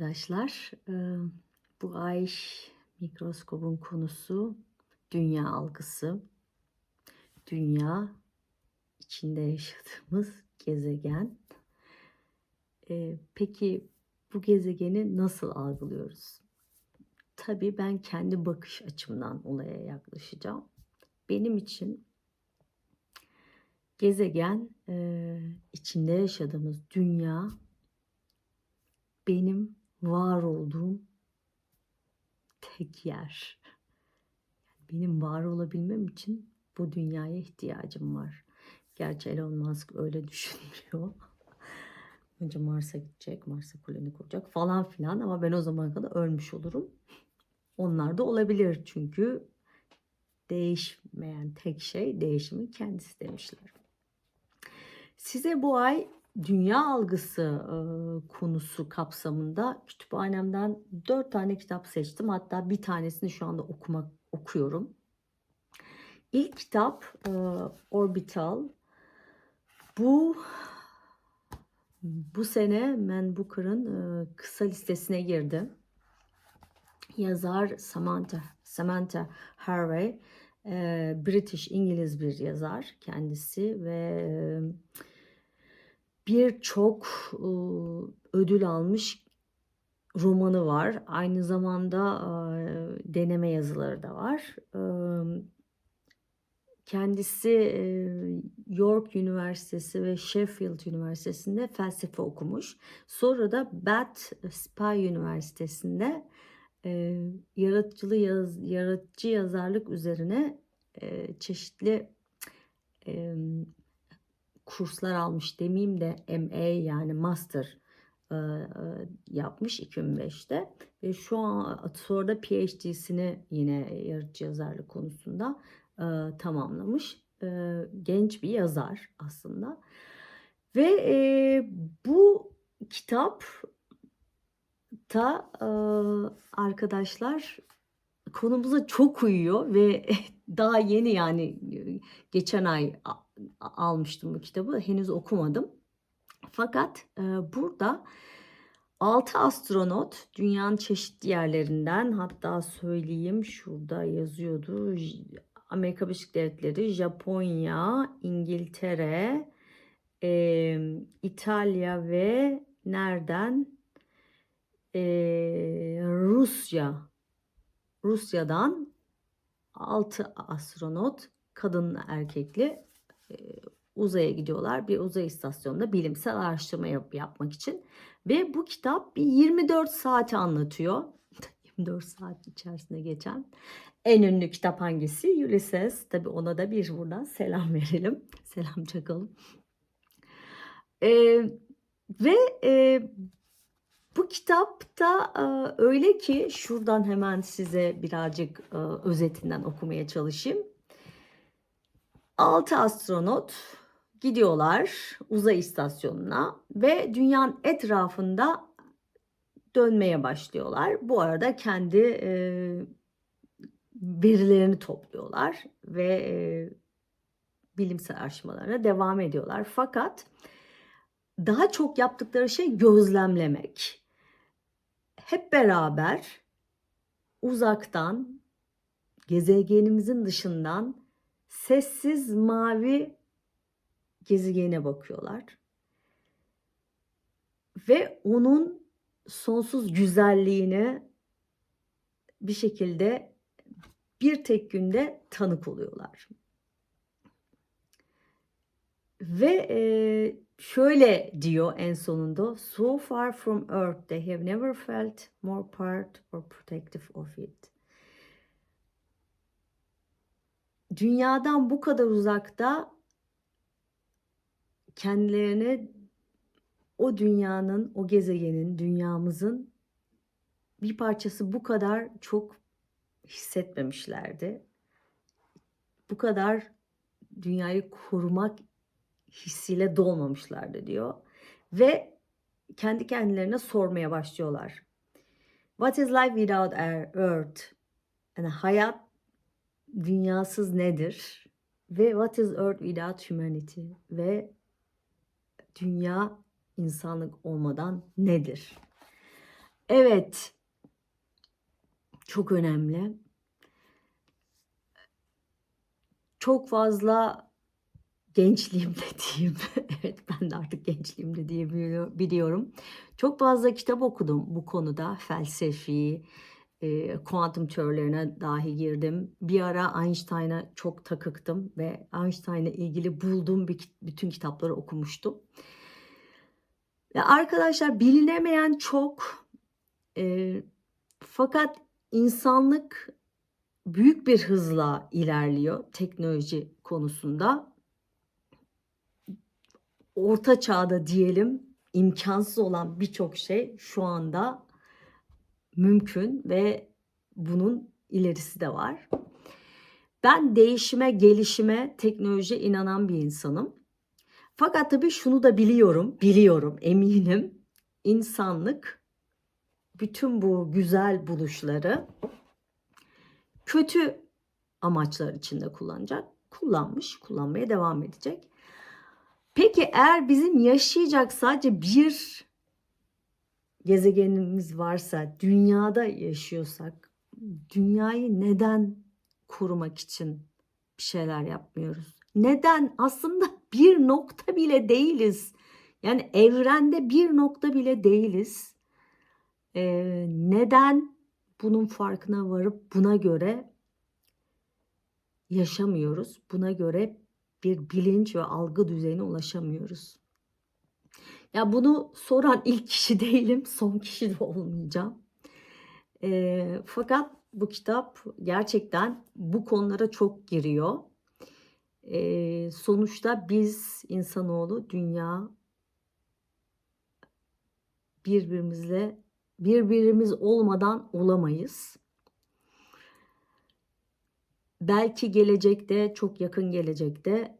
Arkadaşlar. Ee, Bu ay mikroskobun konusu dünya algısı. Dünya içinde yaşadığımız gezegen. Ee, Peki bu gezegeni nasıl algılıyoruz? Tabii ben kendi bakış açımdan olaya yaklaşacağım. Benim için gezegen e, içinde yaşadığımız dünya benim var olduğum tek yer. Benim var olabilmem için bu dünyaya ihtiyacım var. Gerçi Elon Musk öyle düşünmüyor. Önce Mars'a gidecek, Mars'a koloni kuracak falan filan ama ben o zamana kadar ölmüş olurum. Onlar da olabilir çünkü değişmeyen tek şey değişimin kendisi demişler. Size bu ay dünya algısı konusu kapsamında kütüphanemden dört tane kitap seçtim. Hatta bir tanesini şu anda okumak okuyorum. İlk kitap Orbital. Bu bu sene Man Booker'ın kısa listesine girdi. Yazar Samantha Samantha Harvey, British İngiliz bir yazar kendisi ve birçok e, ödül almış romanı var. Aynı zamanda deneme yazıları da var. Kendisi York Üniversitesi ve Sheffield Üniversitesi'nde felsefe okumuş. Sonra da Bath Spa Üniversitesi'nde e, yaratıcılığı yaz, yaratıcı yazarlık üzerine e, çeşitli e, kurslar almış demeyeyim de MA yani master yapmış 2005'te ve şu an sonra da PhD'sini yine yaratıcı yazarlık konusunda tamamlamış. Genç bir yazar aslında. Ve bu kitap e, arkadaşlar konumuza çok uyuyor ve daha yeni yani geçen ay almıştım bu kitabı. Henüz okumadım. Fakat e, burada 6 astronot dünyanın çeşitli yerlerinden hatta söyleyeyim şurada yazıyordu. Amerika Birleşik Devletleri, Japonya, İngiltere, e, İtalya ve nereden? E, Rusya. Rusya'dan 6 astronot kadın erkekli uzaya gidiyorlar. Bir uzay istasyonunda bilimsel araştırma yap- yapmak için. Ve bu kitap bir 24 saati anlatıyor. 24 saat içerisinde geçen. En ünlü kitap hangisi? Ulysses. Tabi ona da bir buradan selam verelim. Selam çakalım. Ee, ve e, bu kitapta e, öyle ki şuradan hemen size birazcık e, özetinden okumaya çalışayım. 6 astronot gidiyorlar uzay istasyonuna ve dünyanın etrafında dönmeye başlıyorlar. Bu arada kendi e, verilerini topluyorlar ve e, bilimsel araştırmalarına devam ediyorlar. Fakat daha çok yaptıkları şey gözlemlemek. Hep beraber uzaktan gezegenimizin dışından sessiz mavi gezegene bakıyorlar. Ve onun sonsuz güzelliğini bir şekilde bir tek günde tanık oluyorlar. Ve e, şöyle diyor en sonunda so far from earth they have never felt more part or protective of it. Dünyadan bu kadar uzakta kendilerini o dünyanın, o gezegenin, dünyamızın bir parçası bu kadar çok hissetmemişlerdi. Bu kadar dünyayı korumak hissiyle dolmamışlardı diyor. Ve kendi kendilerine sormaya başlıyorlar. What is life without earth? Yani hayat dünyasız nedir? Ve what is earth without humanity? Ve dünya insanlık olmadan nedir? Evet. Çok önemli. Çok fazla gençliğimde diyeyim. Evet ben de artık gençliğimde diyebiliyor- biliyorum. Çok fazla kitap okudum bu konuda. Felsefi, e, kuantum teorilerine dahi girdim. Bir ara Einstein'a çok takıktım ve Einstein'la ilgili bulduğum bir, bütün kitapları okumuştum. Ve arkadaşlar bilinemeyen çok e, fakat insanlık büyük bir hızla ilerliyor teknoloji konusunda. Orta çağda diyelim imkansız olan birçok şey şu anda mümkün ve bunun ilerisi de var. Ben değişime, gelişime, teknolojiye inanan bir insanım. Fakat tabii şunu da biliyorum, biliyorum, eminim. İnsanlık bütün bu güzel buluşları kötü amaçlar içinde kullanacak. Kullanmış, kullanmaya devam edecek. Peki eğer bizim yaşayacak sadece bir gezegenimiz varsa, dünyada yaşıyorsak, dünyayı neden korumak için bir şeyler yapmıyoruz? Neden? Aslında bir nokta bile değiliz. Yani evrende bir nokta bile değiliz. Ee, neden bunun farkına varıp buna göre yaşamıyoruz? Buna göre bir bilinç ve algı düzeyine ulaşamıyoruz. Ya bunu soran ilk kişi değilim, son kişi de olmayacağım. Eee, fakat bu kitap gerçekten bu konulara çok giriyor. Eee, sonuçta biz insanoğlu dünya birbirimizle birbirimiz olmadan olamayız. Belki gelecekte, çok yakın gelecekte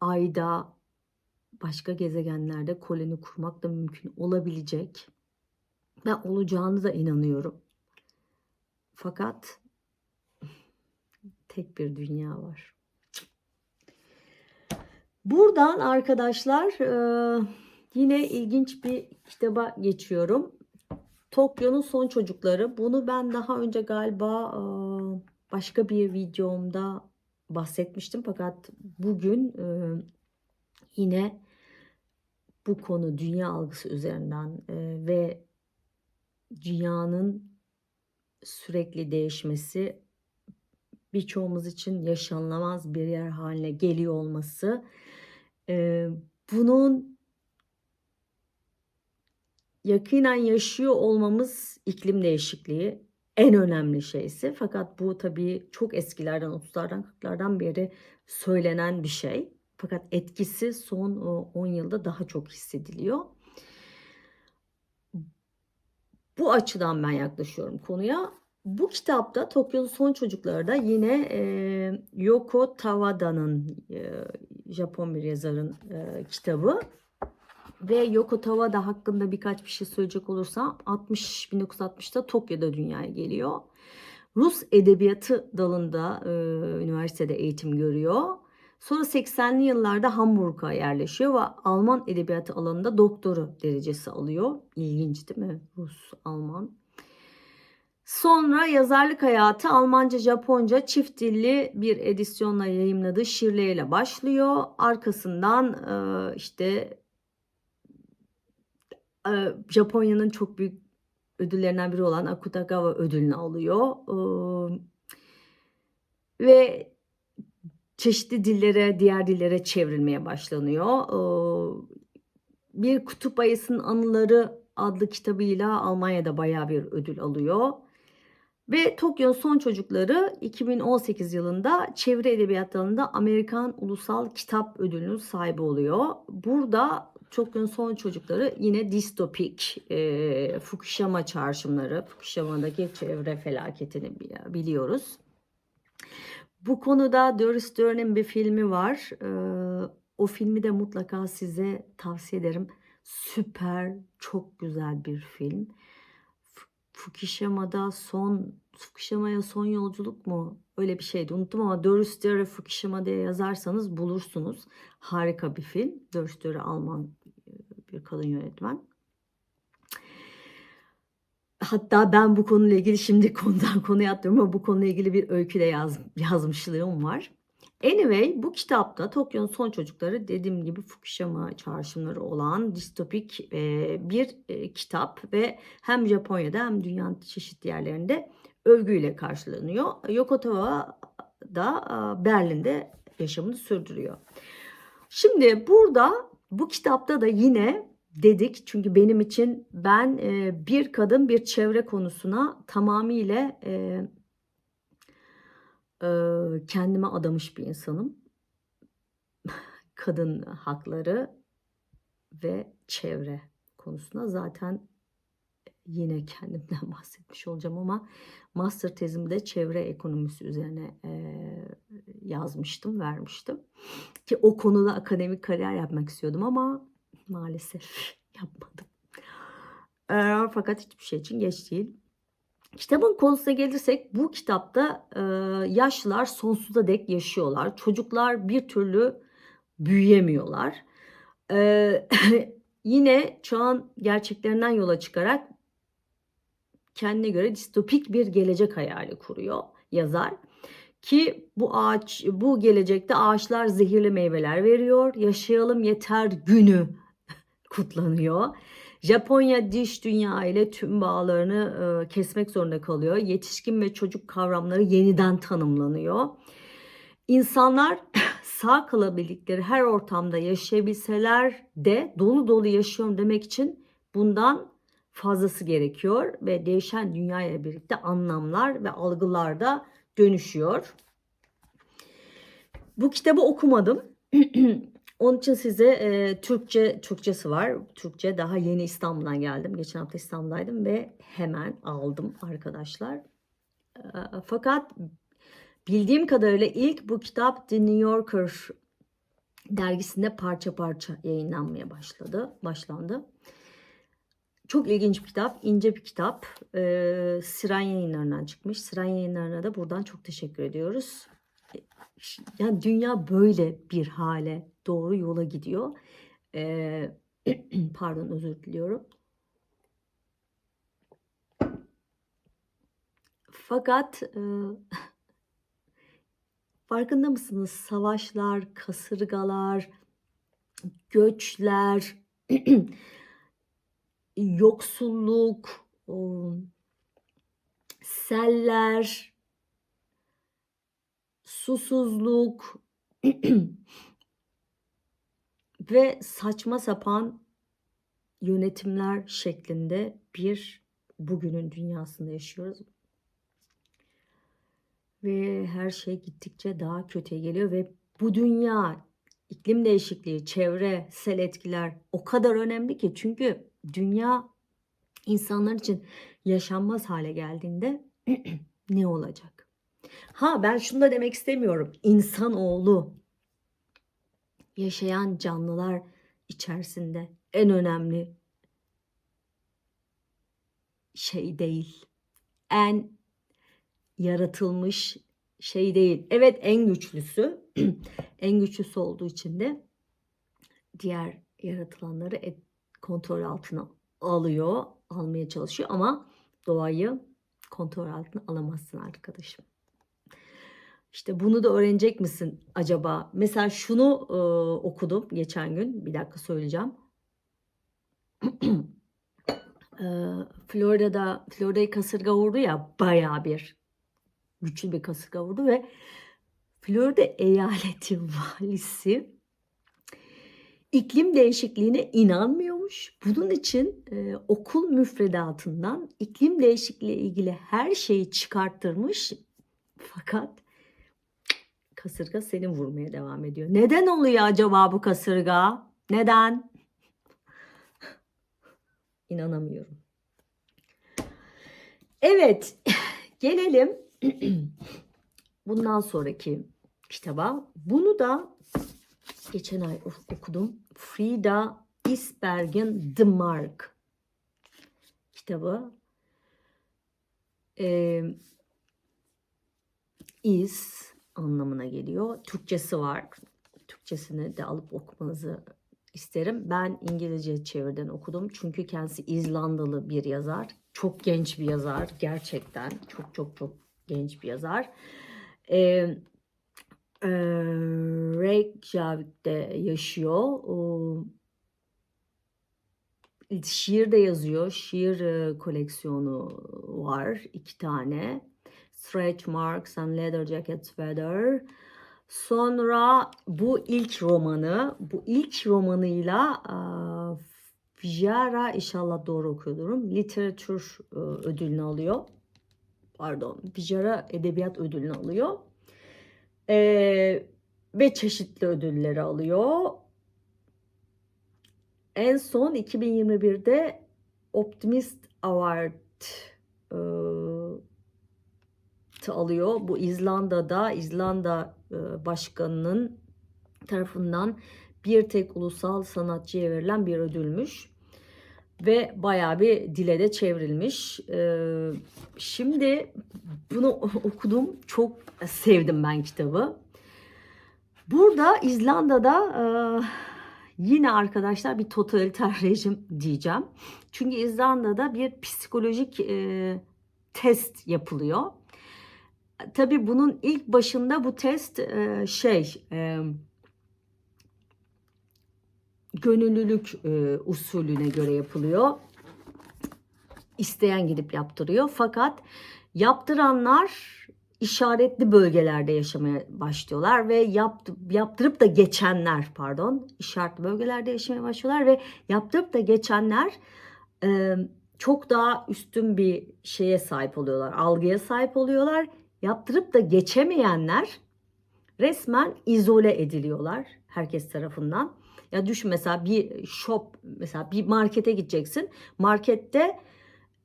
ayda başka gezegenlerde koloni kurmak da mümkün olabilecek. Ben olacağını da inanıyorum. Fakat tek bir dünya var. Buradan arkadaşlar eee, yine ilginç bir kitaba geçiyorum. Tokyo'nun Son Çocukları. Bunu ben daha önce galiba eee, başka bir videomda bahsetmiştim. Fakat bugün eee, yine bu konu dünya algısı üzerinden eee, ve dünyanın sürekli değişmesi birçoğumuz için yaşanılamaz bir yer haline geliyor olması eee, bunun yakinen yaşıyor olmamız iklim değişikliği en önemli şeysi. Fakat bu tabii çok eskilerden 30'lardan 40'lardan beri söylenen bir şey. Fakat etkisi son o, 10 yılda daha çok hissediliyor. Bu açıdan ben yaklaşıyorum konuya. Bu kitapta Tokyo'nun Son Çocukları da yine e, Yoko Tawada'nın e, Japon bir yazarın e, kitabı. Ve Yoko Tawada hakkında birkaç bir şey söyleyecek olursam 60 1960'ta Tokyo'da dünyaya geliyor. Rus edebiyatı dalında e, üniversitede eğitim görüyor. Sonra 80'li yıllarda Hamburg'a yerleşiyor ve Alman edebiyatı alanında doktora derecesi alıyor. İlginç değil mi? Rus, Alman. Sonra yazarlık hayatı Almanca, Japonca çift dilli bir edisyonla yayımladığı şiirleriyle başlıyor. Arkasından e, işte e, Japonya'nın çok büyük ödüllerinden biri olan Akutagawa ödülünü alıyor. Ve çeşitli dillere, diğer dillere çevrilmeye başlanıyor. E, bir Kutup Ayısı'nın Anıları adlı kitabıyla Almanya'da bayağı bir ödül alıyor. Ve Tokyo Son Çocukları 2018 yılında çevre edebiyat dalında Amerikan Ulusal Kitap Ödülü'nün sahibi oluyor. Burada Tokyo'nun Son Çocukları yine distopik e, Fukushima çağrışımları, Fukushima'daki çevre felaketini bi- biliyoruz. Bu konuda Doris Dern'in bir filmi var. Ee, o filmi de mutlaka size tavsiye ederim. Süper, çok güzel bir film. Fukushima'da son Fukushima'ya son yolculuk mu? Öyle bir şeydi. Unuttum ama Doris Dörre Fukushima diye yazarsanız bulursunuz. Harika bir film. Doris Dörre Alman e, bir kadın yönetmen. Hatta ben bu konuyla ilgili şimdi konudan konuya atlıyorum ama bu konuyla ilgili bir öykü de yaz, yazmışlığım var. Anyway bu kitapta Tokyo'nun son çocukları dediğim gibi Fukushima çağrışımları olan distopik e, bir e, kitap ve hem Japonya'da hem dünyanın çeşitli yerlerinde övgüyle karşılanıyor. Yoko Taro da e, Berlin'de yaşamını sürdürüyor. Şimdi burada bu kitapta da yine dedik çünkü benim için ben e, bir kadın bir çevre konusuna tamamıyla e, e, kendime adamış bir insanım. Kadın hakları ve çevre konusuna zaten yine kendimden bahsetmiş olacağım ama master tezimde çevre ekonomisi üzerine e, yazmıştım, vermiştim. Ki o konuda akademik kariyer yapmak istiyordum ama maalesef yapmadım. E, fakat hiçbir şey için geç değil. Kitabın konusuna gelirsek bu kitapta e, yaşlılar sonsuza dek yaşıyorlar. Çocuklar bir türlü büyüyemiyorlar. E, yine çağın gerçeklerinden yola çıkarak kendine göre distopik bir gelecek hayali kuruyor yazar. Ki bu ağaç bu gelecekte ağaçlar zehirli meyveler veriyor. Yaşayalım yeter günü kutlanıyor. Japonya diş dünya ile tüm bağlarını e, kesmek zorunda kalıyor. Yetişkin ve çocuk kavramları yeniden tanımlanıyor. İnsanlar sağ kalabildikleri her ortamda yaşayabilseler de dolu dolu yaşıyorum demek için bundan fazlası gerekiyor ve değişen dünyayla birlikte anlamlar ve algılar da dönüşüyor. Bu kitabı okumadım. Onun için size e, Türkçe Türkçesi var. Türkçe daha yeni İstanbul'dan geldim. Geçen hafta İstanbul'daydım ve hemen aldım arkadaşlar. E, fakat bildiğim kadarıyla ilk bu kitap The New Yorker dergisinde parça parça yayınlanmaya başladı, başlandı. Çok ilginç bir kitap, ince bir kitap. Ee, Siren yayınlarından çıkmış. Siren yayınlarına da buradan çok teşekkür ediyoruz. Yani dünya böyle bir hale doğru yola gidiyor. Pardon özür diliyorum. Fakat farkında mısınız? Savaşlar, kasırgalar, göçler, yoksulluk, seller, susuzluk ve saçma sapan yönetimler şeklinde bir bugünün dünyasında yaşıyoruz. Ve her şey gittikçe daha kötüye geliyor ve bu dünya iklim değişikliği, çevre, sel etkiler o kadar önemli ki çünkü dünya insanlar için yaşanmaz hale geldiğinde ne olacak? Ha ben şunu da demek istemiyorum. İnsanoğlu yaşayan canlılar içerisinde en önemli şey değil. En yaratılmış şey değil. Evet en güçlüsü. en güçlüsü olduğu için de diğer yaratılanları et, kontrol altına alıyor, almaya çalışıyor ama doğayı kontrol altına alamazsın arkadaşım. İşte bunu da öğrenecek misin acaba? Mesela şunu e, okudum geçen gün. Bir dakika söyleyeceğim. e, Florida'da Florida'yı kasırga vurdu ya bayağı bir güçlü bir kasırga vurdu ve Florida eyaleti valisi iklim değişikliğine inanmıyormuş. Bunun için e, okul müfredatından iklim değişikliği ilgili her şeyi çıkarttırmış. Fakat kasırga seni vurmaya devam ediyor. Neden oluyor acaba bu kasırga? Neden? İnanamıyorum. Evet, gelelim bundan sonraki kitaba. Bunu da geçen ay okudum. Frida Isberg'in The Mark kitabı. Ee, is anlamına geliyor. Türkçesi var. Türkçesini de alıp okumanızı isterim. Ben İngilizce çeviriden okudum. Çünkü kendisi İzlandalı bir yazar. Çok genç bir yazar gerçekten. Çok çok çok genç bir yazar. Ee, e, Reykjavik'te yaşıyor. O, şiir de yazıyor. Şiir e, koleksiyonu var. iki tane. Stretch Marks and Leather Jackets Weather. Sonra bu ilk romanı, bu ilk romanıyla eee, Vijara inşallah doğru okuyorum. Literatür e, ödülünü alıyor. Pardon, Vijara Edebiyat ödülünü alıyor. Eee, ve çeşitli ödülleri alıyor. En son 2021'de Optimist Award eee, alıyor. Bu İzlanda'da İzlanda e, başkanının tarafından bir tek ulusal sanatçıya verilen bir ödülmüş. Ve bayağı bir dile de çevrilmiş. Ee, şimdi bunu okudum. Çok sevdim ben kitabı. Burada İzlanda'da e, yine arkadaşlar bir totaliter rejim diyeceğim. Çünkü İzlanda'da bir psikolojik e, test yapılıyor. Tabii bunun ilk başında bu test e, şey e, gönüllülük e, usulüne göre yapılıyor. İsteyen gidip yaptırıyor. Fakat yaptıranlar işaretli bölgelerde yaşamaya başlıyorlar ve yapt, yaptırıp da geçenler pardon işaretli bölgelerde yaşamaya başlıyorlar ve yaptırıp da geçenler e, çok daha üstün bir şeye sahip oluyorlar, algıya sahip oluyorlar. Yaptırıp da geçemeyenler resmen izole ediliyorlar herkes tarafından. Ya düşün mesela bir shop mesela bir markete gideceksin. Markette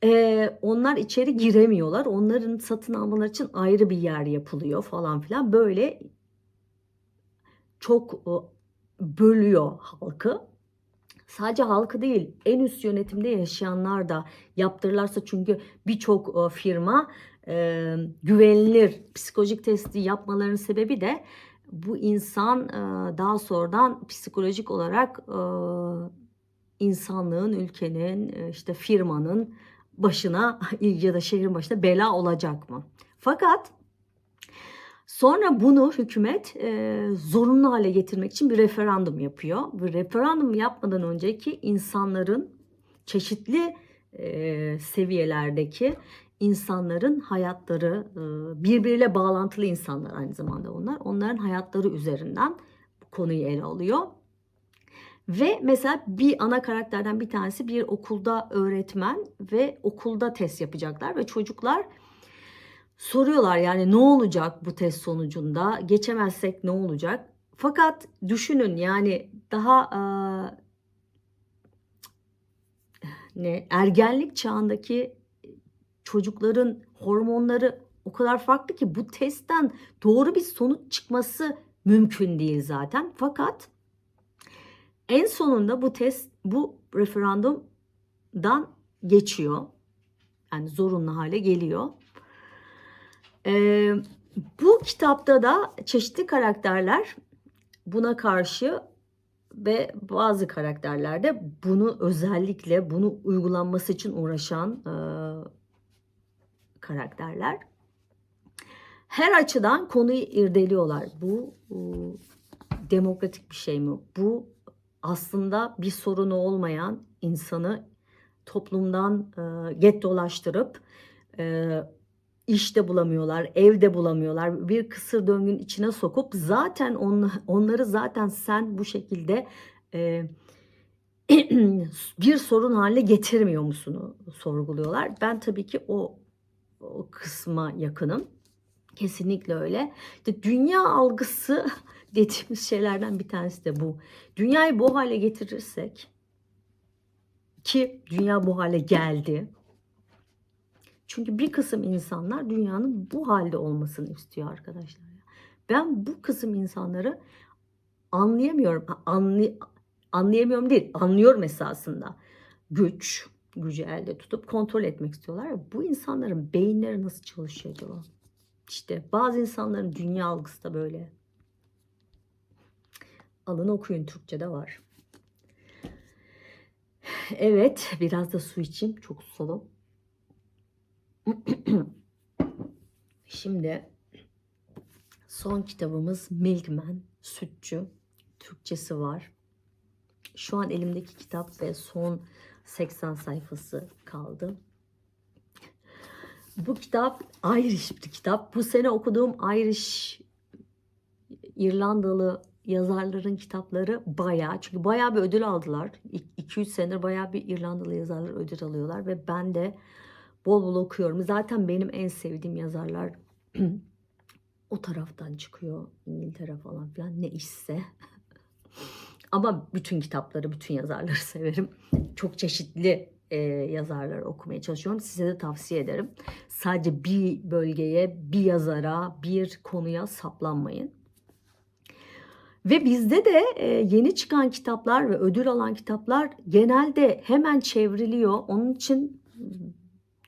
e, onlar içeri giremiyorlar. Onların satın almaları için ayrı bir yer yapılıyor falan filan. Böyle çok bölüyor halkı. Sadece halkı değil en üst yönetimde yaşayanlar da yaptırırlarsa çünkü birçok firma e, güvenilir psikolojik testi yapmalarının sebebi de bu insan e, daha sonradan psikolojik olarak e, insanlığın, ülkenin, işte firmanın başına ya da şehrin başına bela olacak mı? Fakat sonra bunu hükümet e, zorunlu hale getirmek için bir referandum yapıyor. Bu referandum yapmadan önceki insanların çeşitli e, seviyelerdeki insanların hayatları birbiriyle bağlantılı insanlar aynı zamanda onlar. Onların hayatları üzerinden konuyu ele alıyor. Ve mesela bir ana karakterden bir tanesi bir okulda öğretmen ve okulda test yapacaklar ve çocuklar soruyorlar yani ne olacak bu test sonucunda geçemezsek ne olacak? Fakat düşünün yani daha e, ne ergenlik çağındaki çocukların hormonları o kadar farklı ki bu testten doğru bir sonuç çıkması mümkün değil zaten. Fakat en sonunda bu test bu referandumdan geçiyor. Yani zorunlu hale geliyor. Ee, bu kitapta da çeşitli karakterler buna karşı ve bazı karakterlerde bunu özellikle bunu uygulanması için uğraşan e, karakterler. Her açıdan konuyu irdeliyorlar. Bu, bu demokratik bir şey mi? Bu aslında bir sorunu olmayan insanı toplumdan e, get dolaştırıp e, işte bulamıyorlar, evde bulamıyorlar. Bir kısır döngünün içine sokup zaten on, onları zaten sen bu şekilde e, bir sorun haline getirmiyor musunu sorguluyorlar. Ben tabii ki o, o kısma yakınım. Kesinlikle öyle. İşte dünya algısı dediğimiz şeylerden bir tanesi de bu. Dünyayı bu hale getirirsek ki dünya bu hale geldi. Çünkü bir kısım insanlar dünyanın bu halde olmasını istiyor arkadaşlar. Ben bu kısım insanları anlayamıyorum. Anlay anlayamıyorum değil, anlıyorum esasında. Güç, gücü elde tutup kontrol etmek istiyorlar. Bu insanların beyinleri nasıl çalışıyor acaba? İşte bazı insanların dünya algısı da böyle. Alın okuyun Türkçe'de var. Evet biraz da su içeyim. Çok susadım. Şimdi son kitabımız Milkman, Sütçü. Türkçesi var. Şu an elimdeki kitap ve son 80 sayfası kaldı. Bu kitap Irish bir kitap. Bu sene okuduğum Irish İrlandalı yazarların kitapları bayağı çünkü bayağı bir ödül aldılar. 2-3 senedir bayağı bir İrlandalı yazarlar ödül alıyorlar ve ben de bol bol okuyorum. Zaten benim en sevdiğim yazarlar o taraftan çıkıyor. İngiltere falan filan ne işse. Ama bütün kitapları, bütün yazarları severim. Çok çeşitli e, yazarlar okumaya çalışıyorum. Size de tavsiye ederim. Sadece bir bölgeye, bir yazara, bir konuya saplanmayın. Ve bizde de e, yeni çıkan kitaplar ve ödül alan kitaplar genelde hemen çevriliyor. Onun için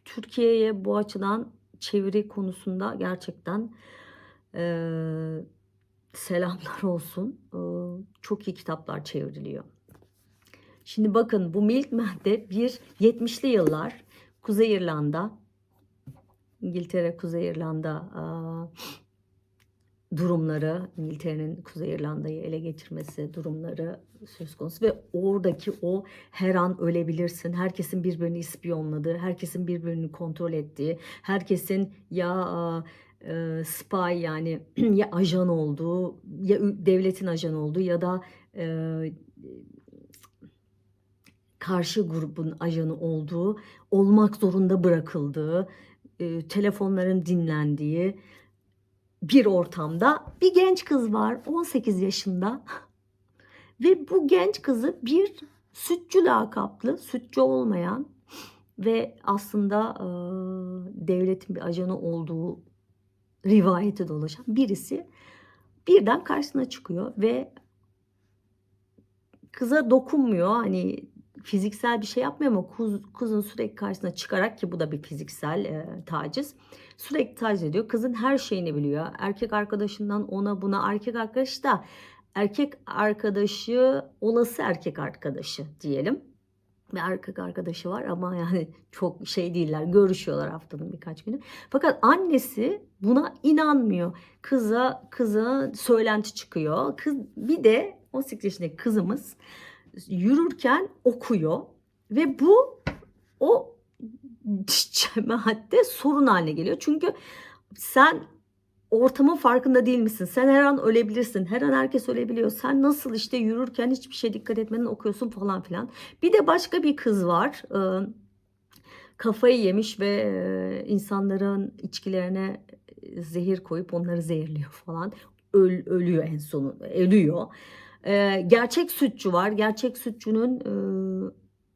Türkiye'ye bu açıdan çeviri konusunda gerçekten e, selamlar olsun. E, çok iyi kitaplar çevriliyor. Şimdi bakın bu Milkman'de bir 70'li yıllar Kuzey İrlanda, İngiltere, Kuzey İrlanda e, durumları, İngiltere'nin Kuzey İrlanda'yı ele geçirmesi durumları söz konusu ve oradaki o her an ölebilirsin, herkesin birbirini ispiyonladığı, herkesin birbirini kontrol ettiği, herkesin ya e, spy yani ya ajan olduğu, ya devletin ajan olduğu ya da e, karşı grubun ajanı olduğu, olmak zorunda bırakıldığı, e, telefonların dinlendiği, bir ortamda bir genç kız var 18 yaşında. Ve bu genç kızı bir sütçü lakaplı, sütçü olmayan ve aslında e, devletin bir ajanı olduğu rivayeti dolaşan birisi birden karşısına çıkıyor ve kıza dokunmuyor. Hani fiziksel bir şey yapmıyor ama kuz, kızın sürekli karşısına çıkarak ki bu da bir fiziksel e, taciz. Sürekli taciz ediyor. Kızın her şeyini biliyor. Erkek arkadaşından ona buna erkek arkadaş da erkek arkadaşı olası erkek arkadaşı diyelim. Bir erkek arkadaşı var ama yani çok şey değiller. Görüşüyorlar haftanın birkaç günü. Fakat annesi buna inanmıyor. Kıza kıza söylenti çıkıyor. Kız bir de 18 yaşındaki kızımız yürürken okuyor ve bu o cemaatte sorun haline geliyor. Çünkü sen ortamın farkında değil misin? Sen her an ölebilirsin. Her an herkes ölebiliyor. Sen nasıl işte yürürken hiçbir şey dikkat etmeden okuyorsun falan filan. Bir de başka bir kız var. Ee, kafayı yemiş ve e, insanların içkilerine zehir koyup onları zehirliyor falan. Öl, ölüyor en sonu. Ölüyor. Ee, gerçek sütçü var. Gerçek sütçünün e,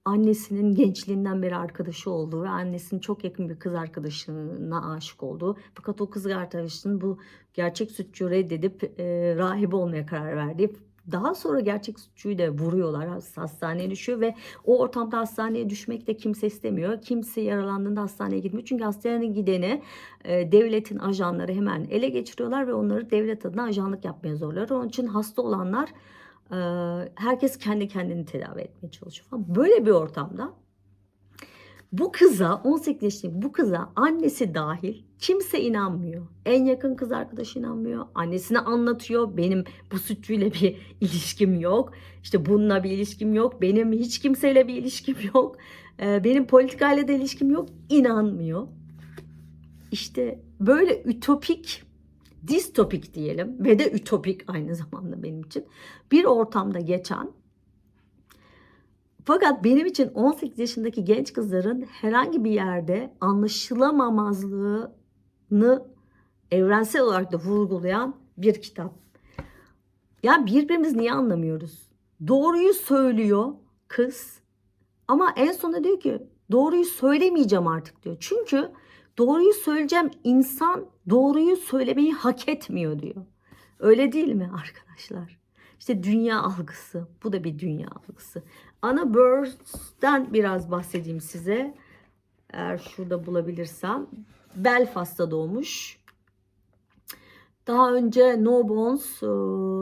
annesinin gençliğinden beri arkadaşı olduğu ve annesinin çok yakın bir kız arkadaşına aşık olduğu. Fakat o kız arkadaşının bu gerçek sütçüyü reddedip e, rahibe olmaya karar verdiği daha sonra gerçek suçuyu da vuruyorlar. Hastaneye düşüyor ve o ortamda hastaneye düşmek de kimse istemiyor. Kimse yaralandığında hastaneye gitmiyor. Çünkü hastaneye gideni e, devletin ajanları hemen ele geçiriyorlar ve onları devlet adına ajanlık yapmaya zorluyorlar. Onun için hasta olanlar herkes kendi kendini tedavi etmeye çalışıyor falan. Böyle bir ortamda bu kıza 18 yaşındaki bu kıza annesi dahil kimse inanmıyor. En yakın kız arkadaşı inanmıyor. Annesine anlatıyor. Benim bu sütçüyle bir ilişkim yok. İşte bununla bir ilişkim yok. Benim hiç kimseyle bir ilişkim yok. Benim politikayla da ilişkim yok. İnanmıyor. İşte böyle ütopik distopik diyelim ve de ütopik aynı zamanda benim için bir ortamda geçen fakat benim için 18 yaşındaki genç kızların herhangi bir yerde anlaşılamamazlığını evrensel olarak da vurgulayan bir kitap. Yani birbirimiz niye anlamıyoruz? Doğruyu söylüyor kız ama en sonunda diyor ki doğruyu söylemeyeceğim artık diyor. Çünkü doğruyu söyleyeceğim insan doğruyu söylemeyi hak etmiyor diyor. Öyle değil mi arkadaşlar? İşte dünya algısı. Bu da bir dünya algısı. Anna Burst'ten biraz bahsedeyim size. Eğer şurada bulabilirsem. Belfast'ta doğmuş. Daha önce No Bones e,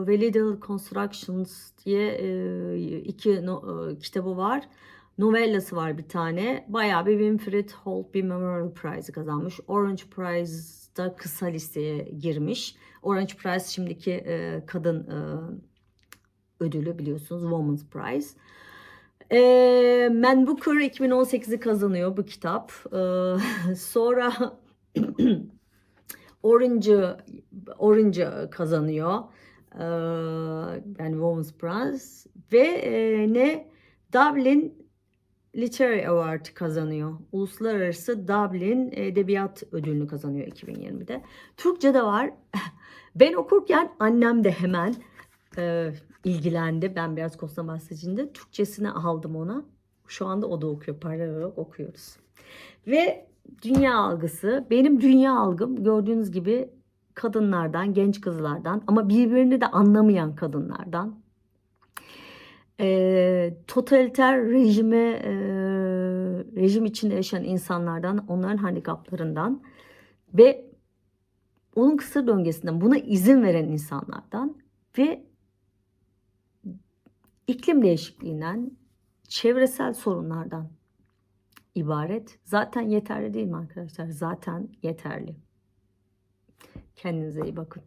ve Little Constructions diye e, iki e, kitabı var. Novellası var bir tane. Bayağı bir Winfried Holt bir Memorial Prize kazanmış. Orange Prize'da kısa listeye girmiş. Orange Prize şimdiki e, kadın e, ödülü biliyorsunuz. Women's Prize. E, Man Booker 2018'i kazanıyor bu kitap. E, sonra Orange'ı Orange'ı kazanıyor. E, yani Women's Prize ve e, ne Dublin Literary Award kazanıyor. Uluslararası Dublin Edebiyat Ödülünü kazanıyor 2020'de. Türkçe de var. Ben okurken annem de hemen e, ilgilendi. Ben biraz Kosna Bahseci'nde Türkçesini aldım ona. Şu anda o da okuyor. Paralel olarak okuyoruz. Ve dünya algısı. Benim dünya algım gördüğünüz gibi kadınlardan, genç kızlardan ama birbirini de anlamayan kadınlardan e, totaliter rejime e, rejim içinde yaşayan insanlardan, onların handikaplarından ve onun kısır döngesinden buna izin veren insanlardan ve iklim değişikliğinden, çevresel sorunlardan ibaret. Zaten yeterli değil mi arkadaşlar? Zaten yeterli. Kendinize iyi bakın.